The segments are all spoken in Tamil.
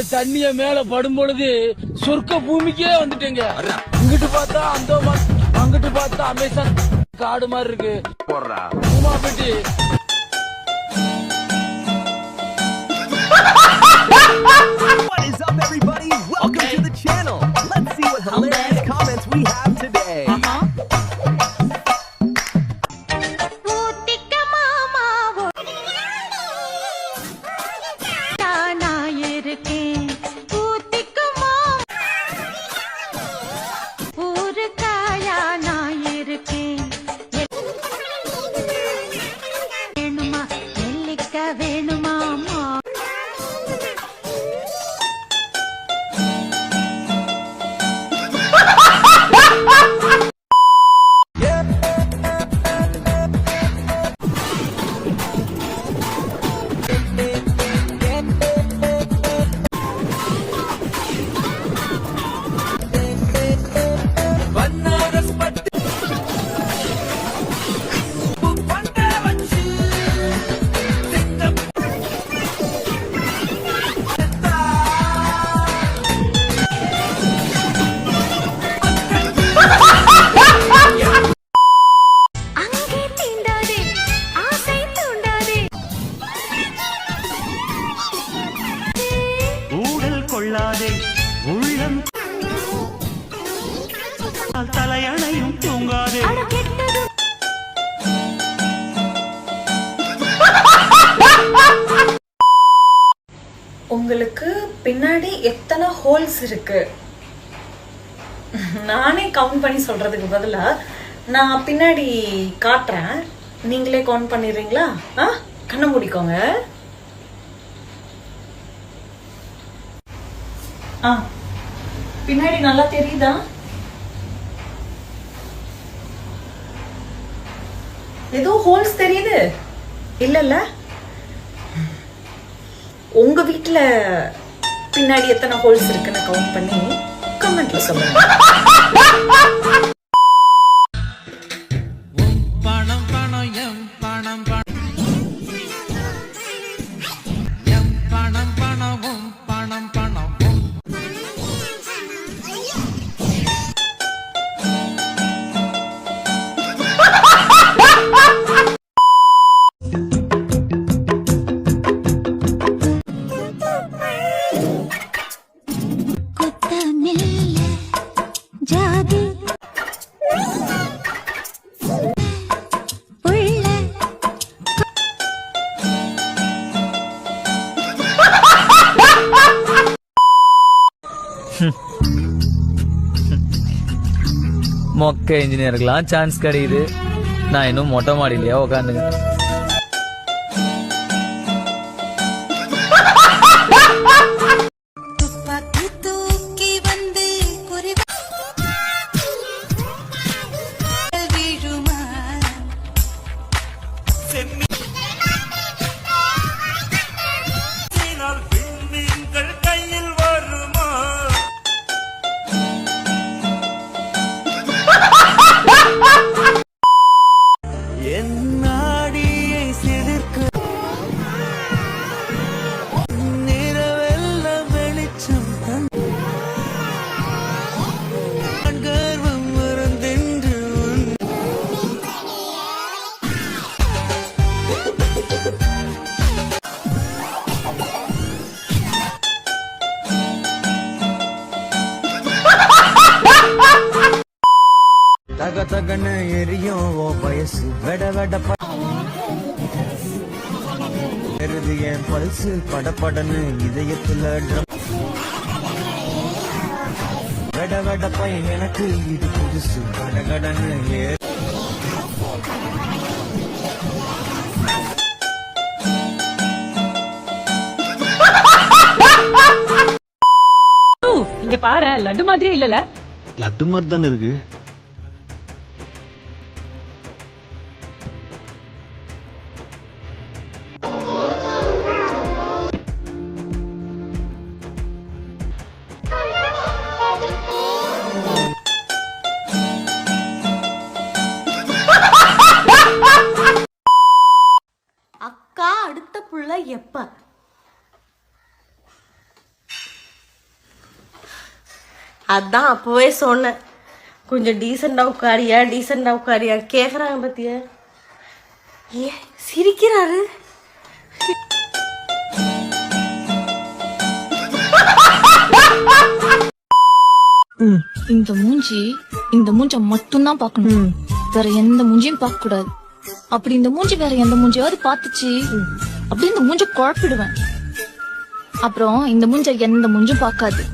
இந்த தண்ணிய மேல படும் பொழுது சொர்க்க பூமிக்கே வந்துட்டேங்க. இங்கிட்டு பார்த்தா அந்த அங்கிட்டு பார்த்தா அமேசான் காடு மாதிரி இருக்கு. போடுறா. பூமா பெட்டி தலையணையும் தூங்காதே. உங்களுக்கு பின்னாடி எத்தனை ஹோல்ஸ் இருக்கு? நானே கவுண்ட் பண்ணி சொல்றதுக்கு பதிலா நான் பின்னாடி காட்டுறேன். நீங்களே கவுண்ட் பண்ணிடுறீங்களா? ஆ? கண்ணை மூடிக்கோங்க. ஆ. பின்னாடி நல்லா தெரியுதா? ஏதோ ஹோல்ஸ் தெரியுது. இல்லல்ல? உங்க வீட்டுல பின்னாடி எத்தனை ஹோல்ஸ் இருக்குன்னு கவுண்ட் பண்ணி கமெண்ட்ல சொல்லுங்க. மொக்க இன்ஜினியருக்கெல்லாம் சான்ஸ் கிடைக்குது. நான் இன்னும் மொட்டை மாடியிலேயே உட்காந்துங்க தக தகன்னு எரியும் ஓ வயசு. வெட வெட பெருது என் பல்சு. படபடன்னு இதயத்துல. வெட வெட பையன் எனக்கு இது புதுசு. கடகடன்னு ஏ இங்க பாரு லட்டு மாதிரியே இல்லல? லட்டு மாதிரி தானே இருக்கு. எப்ப? அதான் அப்போவே சொன்னேன். கொஞ்சம் டீசெண்டாக உட்காரியா டீசெண்டாக உட்காரியா? கேட்குறாங்க பத்தியா? ஏ சிரிக்கிறாரு. இந்த மூஞ்சி இந்த மூஞ்ச மட்டும்தான் பார்க்கணும். வேற எந்த மூஞ்சியும் பார்க்க கூடாது அப்படி இந்த மூஞ்சி வேற எந்த மூஞ்சியாவது பார்த்துச்சு. அப்படி இந்த மூஞ்ச குழப்பிடுவேன். அப்புறம் இந்த மூஞ்ச எந்த மூஞ்சும் பார்க்காது.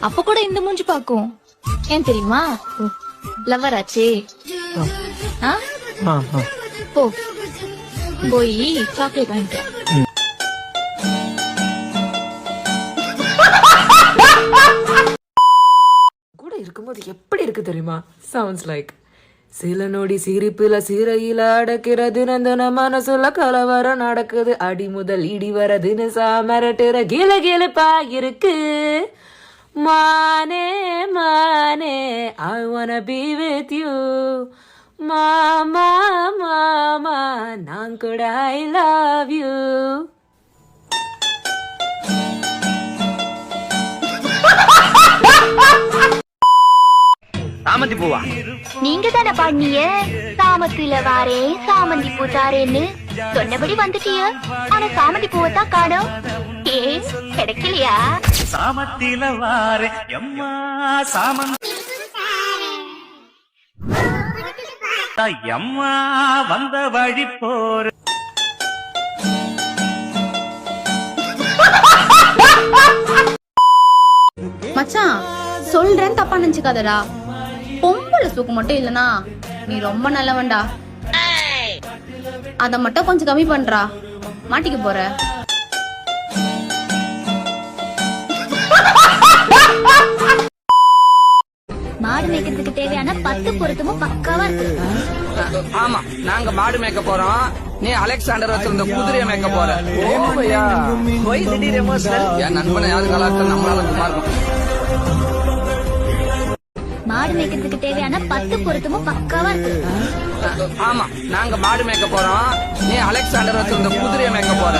அப்ப கூட இந்த மூஞ்சி பார்க்கும். ஏன் தெரியுமா? லவர் ஆச்சே. ஆ? போ. போய் சாக்லேட் வாங்கிட்டு வா. கூட இருக்கும்போது எப்படி இருக்கு தெரியுமா? சவுண்ட்ஸ் லைக் சில நொடி சிரிப்புல சிறையில அடக்கிற தினந்தன மனசுல கலவரம் நடக்குது. அடி முதல் இடி தினசா மரட்டெற கில கிளப்பா இருக்கு மானே மானே I wanna be with you. மாமா மாமா நான் கூட ஐ லவ் யூ சாமந்தி பூவா? நீங்க தானே பாடினீங்க சாமத்தில வாரே சாமந்தி பூ தாரேன்னு சொன்னபடி வந்துட்டிய. ஆனா சாமந்தி பூவை தான் காணோம். ஏ கிடைக்கலையா? சாமத்தில வாரே எம்மா சாமந்தி எம்மா வந்த வழி போற மச்சான் சொல்றேன் தப்பா நினைச்சுக்காதடா. பொம்பளை சூக்கு மட்டும் இல்லனா நீ ரொம்ப நல்லவன்டா. அத மட்டும் கொஞ்சம் கம்மி பண்றா. மாட்டிக்க போற. மாடு மேய்க்கிறதுக்கு தேவையான பத்து பொருத்தமும் பக்காவா இருக்கு. ஆமா நாங்க மாடு மேய்க்க போறோம். நீ அலெக்சாண்டர் வச்சிருந்த குதிரையை மேய்க்க போற. என் நண்பனை யாரு கலாச்சாரம்? நம்மளால சும்மா இருக்கும் மாடு மேய்க்கிறதுக்கு தேவையான பத்து பொருத்தமும் பக்காவா இருக்கு. ஆமா நாங்க மாடு மேய்க்க போறோம். நீ அலெக்சாண்டர் வச்சிருந்த குதிரையை மேய்க்க போற.